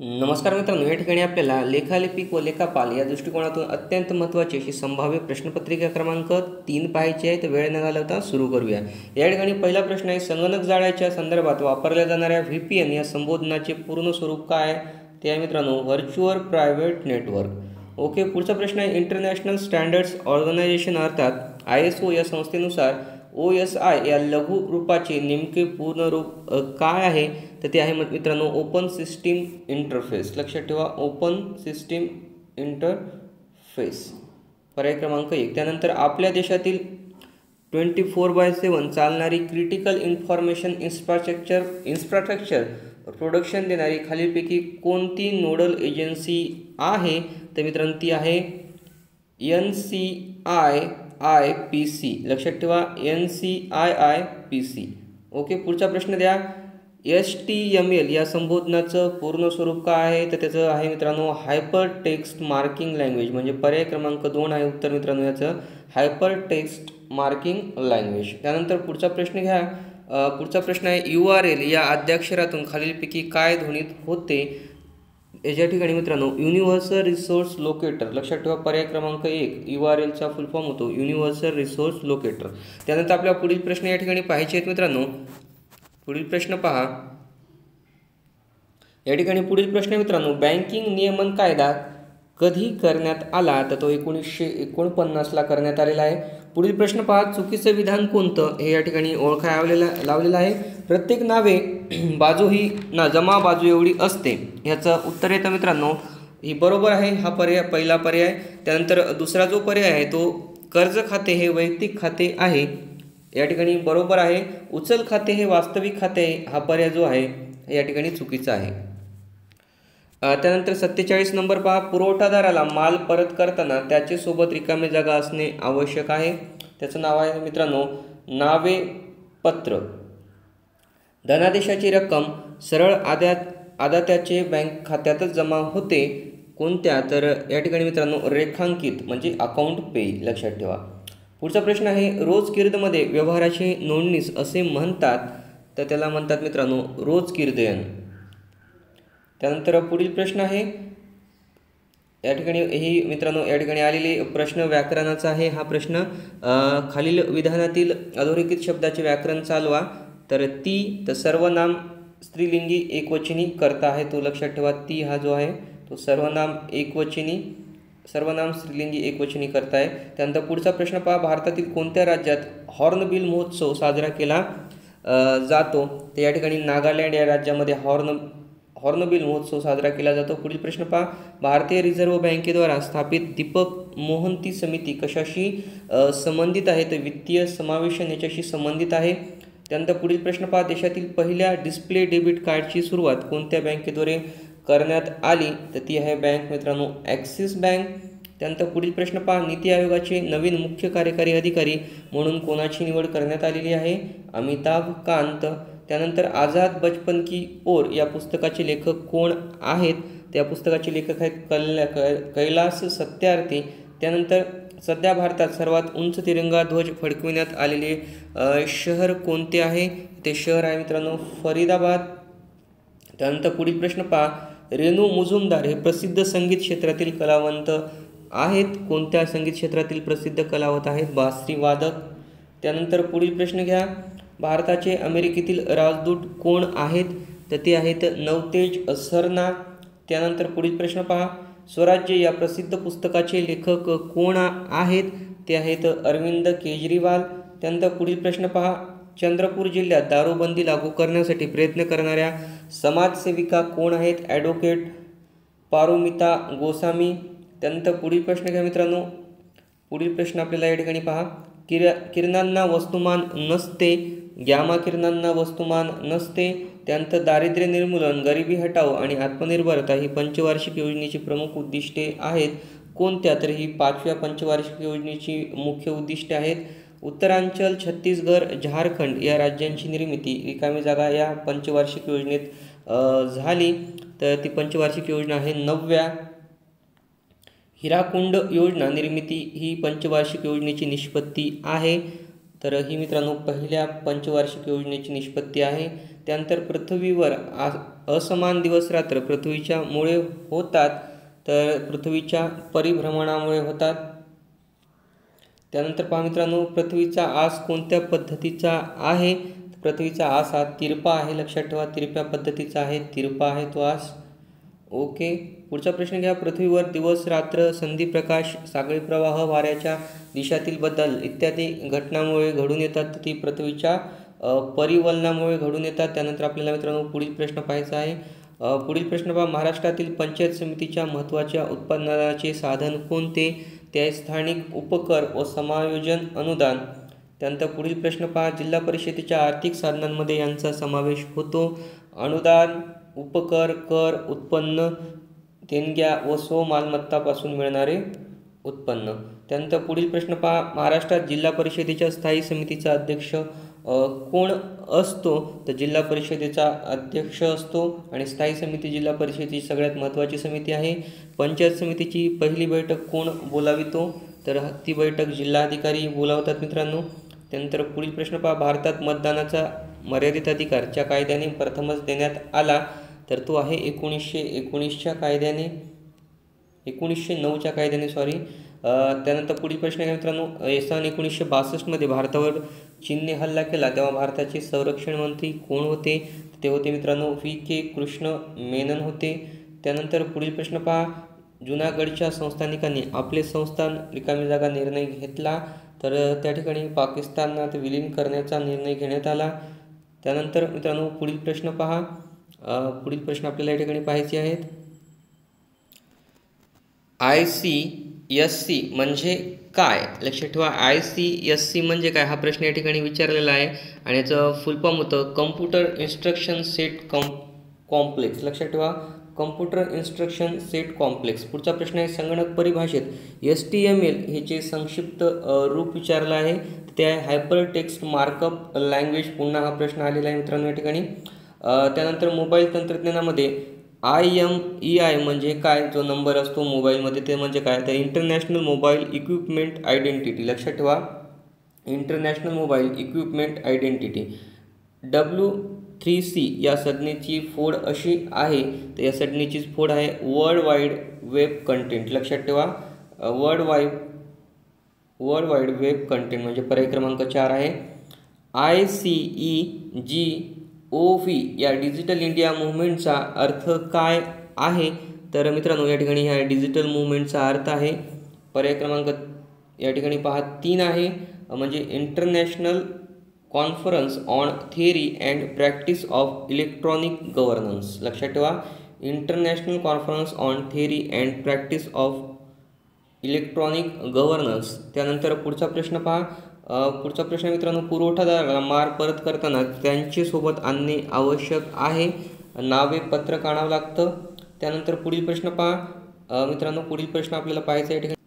नमस्कार मित्रांनो या ठिकाणी आपल्याला लेखालेपिक व लेखापाल या दृष्टिकोनातून अत्यंत महत्त्वाची अशी संभाव्य प्रश्नपत्रिका क्रमांक तीन पाहायची आहे. तर वेळ न घालवता सुरू करूया. या ठिकाणी पहिला प्रश्न आहे संगणक जाळ्याच्या संदर्भात वापरल्या जाणाऱ्या व्ही पी एन या संबोधनाचे पूर्ण स्वरूप काय आहे? ते आहे मित्रांनो व्हर्च्युअल प्रायव्हेट नेटवर्क. ओके पुढचा प्रश्न आहे इंटरनॅशनल स्टँडर्ड्स ऑर्गनायझेशन अर्थात आय एस ओ या संस्थेनुसार ओ एस आय या लघु रूपाचे नेमके पूर्ण रूप काय आहे? तर ते आहे मग मित्रांनो ओपन सिस्टीम इंटरफेस. लक्षात ठेवा ओपन सिस्टीम इंटरफेस. पर्याय क्रमांक एक. त्यानंतर आपल्या देशातील ट्वेंटी फोर बाय सेवन चालणारी critical information infrastructure infrastructure production देणारी खालीलपैकी कोणती नोडल एजन्सी आहे? तर मित्रांनो ती आहे N C I I P C. लक्षात ठेवा N C I I P C. Okay पुढचा प्रश्न द्या. एस टी एम एल या संबोधनाचं पूर्ण स्वरूप काय आहे? तर त्याचं आहे मित्रांनो हायपर टेक्स्ट मार्किंग लँग्वेज. म्हणजे पर्याय क्रमांक दोन आहे उत्तर मित्रांनो याचं. Hypertext marking language. त्यानंतर पुढचा प्रश्न घ्या. पुढचा प्रश्न आहे यू आर एल या आद्याक्षरातून खालीलपैकी काय ध्वनित होते? याच्या ठिकाणी मित्रांनो युनिव्हर्सल रिसोर्स लोकेटर लक्षात ठेवा पर्याय क्रमांक एक यू आर एलचा फुल फॉर्म होतो युनिव्हर्सल रिसोर्स लोकेटर त्यानंतर आपल्या पुढील प्रश्न या ठिकाणी पाहायचे आहेत मित्रांनो. पुढील प्रश्न पहा. या ठिकाणी पुढील प्रश्न मित्रांनो बँकिंग नियमन कायदा कधी करण्यात आला तर तो एकोणीसशे एकोणपन्नासला करण्यात आलेला आहे. पुढील प्रश्न पहा चुकीचं विधान कोणतं? हे या ठिकाणी ओळखाय लावलेलं लावलेलं आहे. प्रत्येक नावे बाजू ही ना जमा बाजू एवढी असते. ह्याचं उत्तर येतं मित्रांनो ही बरोबर आहे हा पर्याय पहिला पर्याय. त्यानंतर दुसरा जो पर्याय आहे तो कर्ज खाते हे वैयक्तिक खाते आहे. या ठिकाणी बरोबर आहे. उचल खाते हे वास्तविक खाते आहे. हा पर्याय जो आहे या ठिकाणी चुकीचा आहे. त्यानंतर सत्तेचाळीस नंबर पहा. पुरवठादाराला माल परत करताना त्याचे सोबत रिकामी जागा असणे आवश्यक आहे. त्याचं नाव आहे मित्रांनो नावे पत्र. धनादेशाची रक्कम सरळ आद्यात आदात्याचे बँक खात्यातच जमा होते. कोणत्या? तर या ठिकाणी मित्रांनो रेखांकित म्हणजे अकाउंट पे लक्षात ठेवा. पुढचा प्रश्न आहे रोज किर्दमध्ये व्यवहाराची नोंदणीस असे म्हणतात. तर त्याला म्हणतात मित्रांनो रोज किर्दयन. त्यानंतर पुढील प्रश्न आहे. या ठिकाणी ही मित्रांनो या ठिकाणी आलेली प्रश्न व्याकरणाचा आहे. हा प्रश्न खालील विधानातील अधोरेखित शब्दाचे व्याकरण चालवा. तर ती तर सर्वनाम स्त्रीलिंगी एकवचनी करता आहे. तो लक्षात ठेवा ती हा जो आहे तो सर्वनाम एकवचनी सर्वनाम स्त्रीलिंगी एकवचनी करता आहे. त्यानंतर पुढचा प्रश्न पहा. भारतातील कोणत्या राज्यात हॉर्नबिल महोत्सव साजरा केला जातो? तर या ठिकाणी नागालँड या राज्यामध्ये हॉर्न हॉर्नबिल महोत्सव साजरा केला जातो. पुढील प्रश्न पहा. भारतीय रिझर्व्ह बँकेद्वारा स्थापित दीपक मोहंती समिती कशाशी संबंधित आहे? तर वित्तीय समावेशन याच्याशी संबंधित आहे. त्यानंतर पुढील प्रश्न पहा. देशातील पहिल्या डिस्प्ले डेबिट कार्डची सुरुवात कोणत्या बँकेद्वारे करण्यात आली? तर ती आहे बँक मित्रांनो ॲक्सिस बँक. त्यानंतर पुढील प्रश्न पहा. नीती आयोगाचे नवीन मुख्य कार्यकारी अधिकारी म्हणून कोणाची निवड करण्यात आलेली आहे? अमिताभ कांत. त्यानंतर आझाद बचपन की ओर या पुस्तकाचे लेखक कोण आहेत? त्या पुस्तकाचे लेखक आहेत कल्या कै कैलास सत्यार्थी. त्यानंतर सध्या भारतात सर्वात उंच तिरंगा ध्वज फडकविण्यात आलेले शहर कोणते आहे? ते शहर आहे मित्रांनो फरीदाबाद. त्यानंतर पुढील प्रश्न पहा. रेणू मुजुमदार हे प्रसिद्ध संगीत क्षेत्रातील कलावंत आहेत. कोणत्या संगीत क्षेत्रातील प्रसिद्ध कलावंत आहेत? बासरी वादक. त्यानंतर पुढील प्रश्न घ्या. भारताचे अमेरिकेतील राजदूत कोण आहेत? तर ते आहेत नवतेज सरना त्यानंतर पुढील प्रश्न पहा. स्वराज्य या प्रसिद्ध पुस्तकाचे लेखक कोण आहेत? ते आहेत अरविंद केजरीवाल. त्यानंतर पुढील प्रश्न पहा. चंद्रपूर जिल्ह्यात दारूबंदी लागू करण्यासाठी प्रयत्न करणाऱ्या समाजसेविका कोण आहेत? ॲडव्होकेट पारुमिता गोसामी. त्यानंतर पुढील प्रश्न घ्या मित्रांनो. पुढील प्रश्न आपल्याला या ठिकाणी पहा. किर किरणांना वस्तुमान नसते. ग्यामा किरणांना वस्तुमान नसते त्यानंतर दारिद्र्य निर्मूलन गरिबी हटाव आणि आत्मनिर्भरता ही पंचवार्षिक योजनेची प्रमुख उद्दिष्टे आहेत. कोणत्या? तर ही पाचव्या पंचवार्षिक योजनेची मुख्य उद्दिष्टे आहेत. उत्तरांचल छत्तीसगड झारखंड या राज्यांची निर्मिती रिकामी जागा या पंचवार्षिक योजनेत झाली. तर ती पंचवार्षिक योजना आहे नवव्या. हिराकुंड योजना निर्मिती ही पंचवार्षिक योजनेची निष्पत्ती आहे. तर ही मित्रांनो पहिल्या पंचवार्षिक योजनेची निष्पत्ती आहे. त्यानंतर पृथ्वीवर आ असमान दिवस रात्र पृथ्वीच्या मुळे होतात तर पृथ्वीच्या परिभ्रमणामुळे होतात. त्यानंतर पहा मित्रांनो पृथ्वीचा आस कोणत्या पद्धतीचा आहे? पृथ्वीचा आस हा तिरपा आहे लक्षात ठेवा तिरप्या पद्धतीचा आहे तिरपा आहे तो आस. ओके. पुढचा प्रश्न घ्या. पृथ्वीवर दिवस रात्र संधी प्रकाश सागरी प्रवाह वाऱ्याच्या दिशातील बदल इत्यादी घटनामुळे घडून येतात. ती पृथ्वीच्या परिवलनामुळे घडून येतात. त्यानंतर आपल्याला मित्रांनो पुढील प्रश्न पाहायचा आहे. पुढील प्रश्न पहा. महाराष्ट्रातील पंचायत समितीच्या महत्त्वाच्या उत्पादनाचे साधन कोणते? ते स्थानिक उपकर व समायोजन अनुदान. त्यानंतर पुढील प्रश्न पहा. जिल्हा परिषदेच्या आर्थिक साधनांमध्ये यांचा समावेश होतो. अनुदान उपकर कर उत्पन्न देणग्या व स्व मालमत्तापासून मिळणारे उत्पन्न. त्यानंतर पुढील प्रश्न पहा. महाराष्ट्रात जिल्हा परिषदेच्या स्थायी समितीचा अध्यक्ष कोण असतो? तर जिल्हा परिषदेचा अध्यक्ष असतो आणि स्थायी समिती जिल्हा परिषदेची सगळ्यात महत्त्वाची समिती आहे. पंचायत समितीची पहिली बैठक कोण बोलावितो? तर ती बैठक जिल्हाधिकारी बोलावतात मित्रांनो. त्यानंतर पुढील प्रश्न पहा. भारतात मतदानाचा मर्यादित अधिकार ज्या कायद्याने प्रथमच देण्यात आला. तर तो आहे एकोणीसशे एकोणीसच्या कायद्याने एकोणीसशे नऊच्या कायद्याने सॉरी त्यानंतर पुढील प्रश्न आहे मित्रांनो सन एकोणीसशे बासष्टमध्ये भारतावर चीनने हल्ला केला. तेव्हा भारताचे संरक्षण मंत्री कोण होते? ते होते मित्रांनो व्ही. के. कृष्ण मेनन होते. त्यानंतर पुढील प्रश्न पहा. जुनागडच्या संस्थानिकांनी आपले संस्थान रिकामी जागा निर्णय घेतला. तर त्या ठिकाणी पाकिस्तानात विलीन करण्याचा निर्णय घेण्यात आला. त्यानंतर मित्रांनो पुढील प्रश्न पहा. पुढील प्रश्न आपल्याला या ठिकाणी पाहायचे आहेत. आय सी एस सी म्हणजे काय? लक्षात ठेवा आय सी एस सी म्हणजे काय? हा प्रश्न या ठिकाणी विचारलेला आहे आणि याचं फुलफॉर्म होतं computer instruction set com complex लक्षात ठेवा कम्प्युटर इन्स्ट्रक्शन सेट कॉम्प्लेक्स पुढचा प्रश्न आहे संगणक परिभाषेत. एस टी एम एल हे जे संक्षिप्त रूप विचारलं आहे. ते आहे हायपर टेक्स्ट मार्कअप लँग्वेज पुन्हा हा प्रश्न आलेला आहे मित्रांनो या ठिकाणी. त्यानंतर मोबाईल तंत्रज्ञानामध्ये आय एम ई आय म्हणजे काय? जो नंबर असतो मोबाईलमध्ये ते म्हणजे काय? तर इंटरनॅशनल मोबाईल इक्विपमेंट आयडेंटिटी. लक्षात ठेवा. International mobile equipment identity. W three C या संज्ञेची फोड अशी आहे. तर या संज्ञेचीच फोड आहे वर्ल्ड वाईड वेब कंटेंट. लक्षात ठेवा. World wide world wide web content म्हणजे पर्याय क्रमांक चार आहे. I C E G O V या डिजिटल इंडिया मुवमेंटचा अर्थ काय आहे? तर मित्रांनो या ठिकाणी ह्या डिजिटल मुवमेंटचा अर्थ आहे. पर्याय क्रमांक या ठिकाणी पहा तीन आहे. म्हणजे international conference on theory and practice of electronic governance. लक्षात ठेवा international conference on theory and practice of electronic governance. त्यानंतर पुढचा प्रश्न पहा पुढचा प्रश्न मित्रांनो पुरवठादाराला मार परत करताना त्यांचे सोबत आणणे आवश्यक आहे. नावे पत्रक आणावं लागतं. त्यानंतर पुढील प्रश्न पहा. मित्रांनो पुढील प्रश्न आपल्याला पाहायचा या ठिकाणी.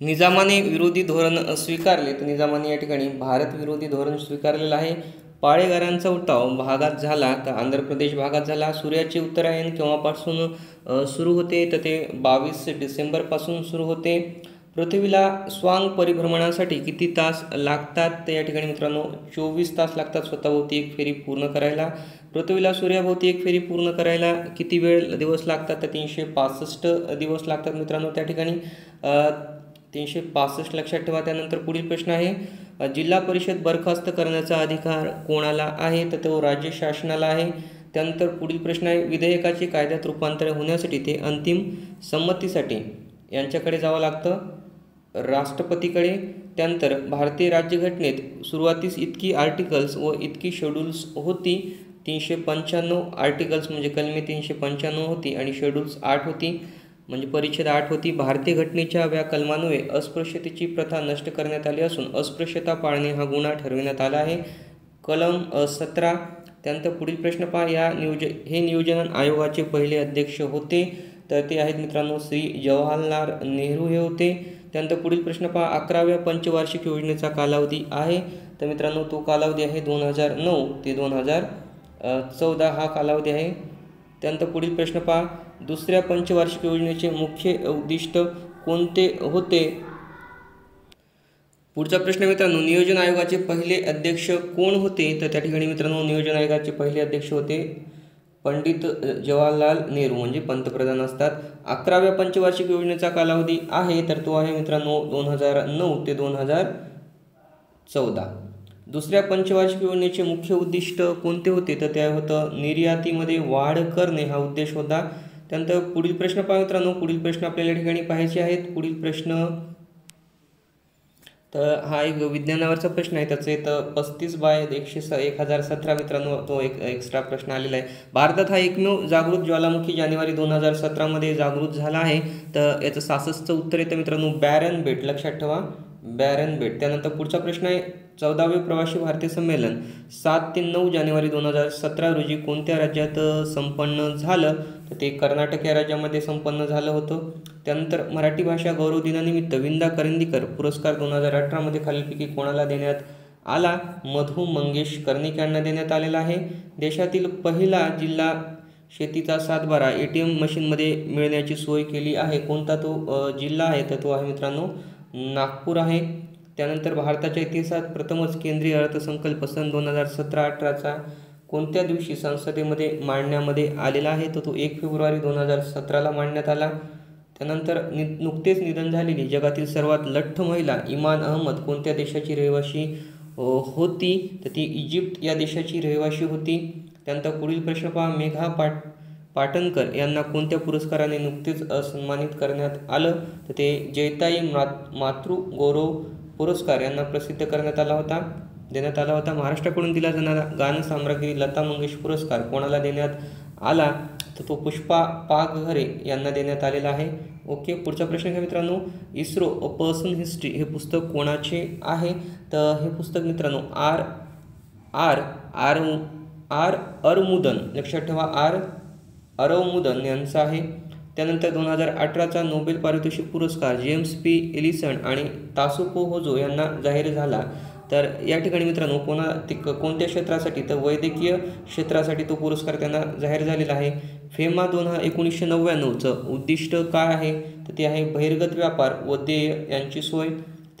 निजामाने विरोधी धोरण स्वीकारले तर निजामाने या ठिकाणी भारत विरोधी धोरण स्वीकारलेलं आहे. पाळेगारांचा उठाव भागात झाला तर आंध्र प्रदेश भागात झाला? सूर्याचे उत्तरायण केव्हापासून सुरू होते? तर ते बावीस डिसेंबरपासून सुरू होते. पृथ्वीला स्वांग परिभ्रमणासाठी किती तास लागतात? तर या ठिकाणी मित्रांनो चोवीस तास लागतात स्वतःभोवती एक फेरी पूर्ण करायला. पृथ्वीला सूर्याभोवती एक फेरी पूर्ण करायला किती वेळ दिवस लागतात? तर तीनशे पासष्ट दिवस लागतात मित्रांनो त्या ठिकाणी. तीनशे पासष्ट लक्षात ठेवा. त्यानंतर पुढील प्रश्न आहे. जिल्हा परिषद बरखास्त करण्याचा अधिकार कोणाला आहे? तर तो राज्य शासनाला आहे. त्यानंतर पुढील प्रश्न आहे. विधेयकाचे कायद्यात रूपांतर होण्यासाठी ते अंतिम संमतीसाठी यांच्याकडे जावं लागतं. राष्ट्रपतीकडे. त्यानंतर भारतीय राज्यघटनेत सुरुवातीस इतकी आर्टिकल्स व इतकी शेड्यूल्स होती. तीनशे पंच्याण्णव आर्टिकल्स म्हणजे कलमे तीनशे पंच्याण्णव होती आणि शेड्यूल्स आठ होती. म्हणजे परिच्छेद आठ होती. भारतीय घटनेच्या व्या कलमान्वये अस्पृश्यतेची प्रथा नष्ट करण्यात आली असून अस्पृश्यता पाळणे हा गुन्हा ठरविण्यात आला आहे. कलम सतरा. त्यानंतर पुढील प्रश्न पहा. या नियोज हे नियोजन आयोगाचे पहिले अध्यक्ष होते. तर ते आहेत मित्रांनो श्री जवाहरलाल नेहरू हे होते. त्यानंतर पुढील प्रश्न पहा. अकराव्या पंचवार्षिक योजनेचा कालावधी आहे. तर मित्रांनो तो कालावधी आहे दोन हजार नऊ ते दोन हजार चौदा हा कालावधी आहे. त्यानंतर पुढील प्रश्न पहा. दुसऱ्या पंचवार्षिक योजनेचे मुख्य उद्दिष्ट कोणते होते? पुढचा प्रश्न मित्रांनो नियोजन आयोगाचे पहिले अध्यक्ष कोण होते? तर त्या ठिकाणी मित्रांनो नियोजन आयोगाचे पहिले अध्यक्ष होते पंडित जवाहरलाल नेहरू म्हणजे पंतप्रधान असतात. अकराव्या पंचवार्षिक योजनेचा कालावधी आहे तर तो आहे मित्रांनो दोन हजार नऊ ते दोन हजार चौदा. दुसऱ्या पंचवार्षिक योजनेचे मुख्य उद्दिष्ट कोणते होते? तर ते होतं निर्यातीमध्ये वाढ करणे हा उद्देश होता. त्यानंतर पुढील प्रश्न पहा मित्रांनो. पुढील प्रश्न आपल्याला ठिकाणी पाहायचे आहेत. पुढील प्रश्न तर हा एक विज्ञानावरचा प्रश्न आहे. त्याचं इथं पस्तीस बाय एकशे स एक हजार सतरा मित्रांनो तो एक एक्स्ट्रा प्रश्न आलेला आहे. भारतात हा एकमेव जागृत ज्वालामुखी जानेवारी दोन हजार सतरामध्ये जागृत झाला आहे. तर याचं सासष्टचं उत्तर येतं मित्रांनो बॅरन बेट. लक्षात ठेवा. बॅरन बेट. त्यानंतर पुढचा प्रश्न आहे चौदावे प्रवासी भारतीय संमेलन. सात ते नऊ जानेवारी दोन हजार सतरा रोजी कोणत्या राज्यात संपन्न झालं? तर ते कर्नाटक या राज्यामध्ये संपन्न झालं होतं. त्यानंतर मराठी भाषा गौरव दिनानिमित्त विंदा करंदीकर पुरस्कार दोन हजार अठरामध्ये खालीलपैकी कोणाला देण्यात आला? मधु मंगेश कर्णिक यांना देण्यात आलेला आहे. देशातील पहिला जिल्हा शेतीचा सातबारा ए टी एम मशीनमध्ये मिळण्याची सोय केली आहे. कोणता तो जिल्हा आहे? तर तो आहे मित्रांनो नागपूर आहे. त्यानंतर भारताच्या इतिहासात प्रथमच केंद्रीय अर्थसंकल्प सन दोन हजार सतरा अठराचा कोणत्या दिवशी संसदेमध्ये मांडण्यामध्ये आलेला आहे? तर तो एक फेब्रुवारी दोन हजार सतराला मांडण्यात आला. त्यानंतर नि नुकतेच निधन झालेली जगातील सर्वात लठ्ठ महिला इमान अहमद कोणत्या देशाची रहिवाशी होती? तर ती इजिप्त या देशाची रहिवाशी होती. त्यानंतर पुढील प्रश्न पहा. मेघा पाट पाटणकर यांना कोणत्या पुरस्काराने नुकतेच सन्मानित करण्यात आलं? तर ते जैताई मा मातृ गौरव पुरस्कार यांना प्रसिद्ध करण्यात आला होता. देण्यात आला होता. महाराष्ट्राकडून दिला जाणारा गानसाम्राज्ञी लता मंगेश पुरस्कार कोणाला देण्यात आला? तर तो पुष्पा पागहरे यांना देण्यात आलेला आहे. ओके पुढचा प्रश्न घ्या मित्रांनो. इस्रो अ पर्सन हिस्ट्री हे पुस्तक कोणाचे आहे? तर हे पुस्तक मित्रांनो आर आर आर आर अरमुदन. लक्षात ठेवा आर अरवमुदन यांचा आहे. त्यानंतर दोन हजार अठराचा नोबेल पारितोषिक पुरस्कार जेम्स पी एलिसन आणि तासुको होजो यांना जाहीर झाला. तर या ठिकाणी मित्रांनो कोणा ते कोणत्या क्षेत्रासाठी? तर वैद्यकीय क्षेत्रासाठी तो पुरस्कार त्यांना जाहीर झालेला आहे. फेमा दोन हा एकोणीसशे नव्याण्णवचं उद्दिष्ट काय आहे? तर ते आहे बहिर्गत व्यापार व देय यांची सोय.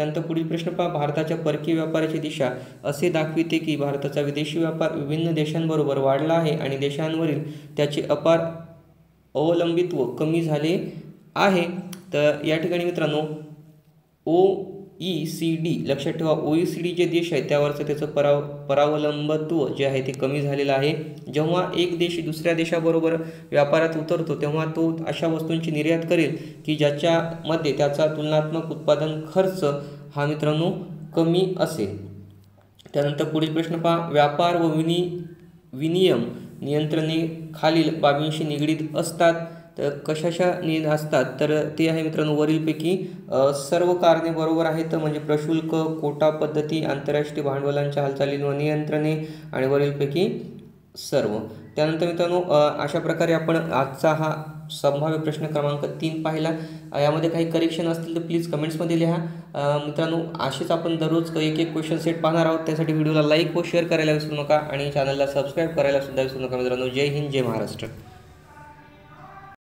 त्यानंतर पुढील प्रश्न पहा भारताच्या परकीय व्यापाराची दिशा. असे दाखविते की भारताचा विदेशी व्यापार विभिन्न देशांबरोबर वाढला आहे आणि देशांवरील त्याचे अपार अवलंबित्व कमी झाले आहे. तर या ठिकाणी मित्रांनो ओ ई सी डी लक्षात ठेवा ओ ई सी डी जे देश आहे त्यावरचं त्याचं पराव परावलंबत्व जे आहे ते कमी झालेलं आहे. जेव्हा एक देश दुसऱ्या देशाबरोबर व्यापारात उतरतो तेव्हा तो अशा वस्तूंची निर्यात करेल की ज्याच्यामध्ये त्याचा तुलनात्मक उत्पादन खर्च हा मित्रांनो कमी असेल. त्यानंतर पुढील प्रश्न पहा. व्यापार व विनि विनियम नियंत्रणे खालील बाबींशी निगडीत असतात. तर कशाशा नि असतात तर ते आहे मित्रांनो वरीलपैकी सर्व कारणे बरोबर आहेत म्हणजे प्रशुल्क कोटा पद्धती आंतरराष्ट्रीय भांडवलांच्या हालचालींवर नियंत्रणे आणि वरीलपैकी सर्व. त्यानंतर मित्रांनो अशा प्रकारे आपण आजचा हा संभाव्य प्रश्न क्रमांक तीन पाहिला. यामध्ये काही करेक्शन असतील तर प्लीज कमेंट्समध्ये लिहा. मित्रांनो असेच आपण दररोज एक एक क्वेश्चन सेट पाहणार आहोत. त्यासाठी व्हिडिओला लाईक व शेअर करायला विसरू नका आणि चॅनलला सबस्क्राईब करायला सुद्धा विसरू नका मित्रांनो. जय हिंद जय महाराष्ट्र.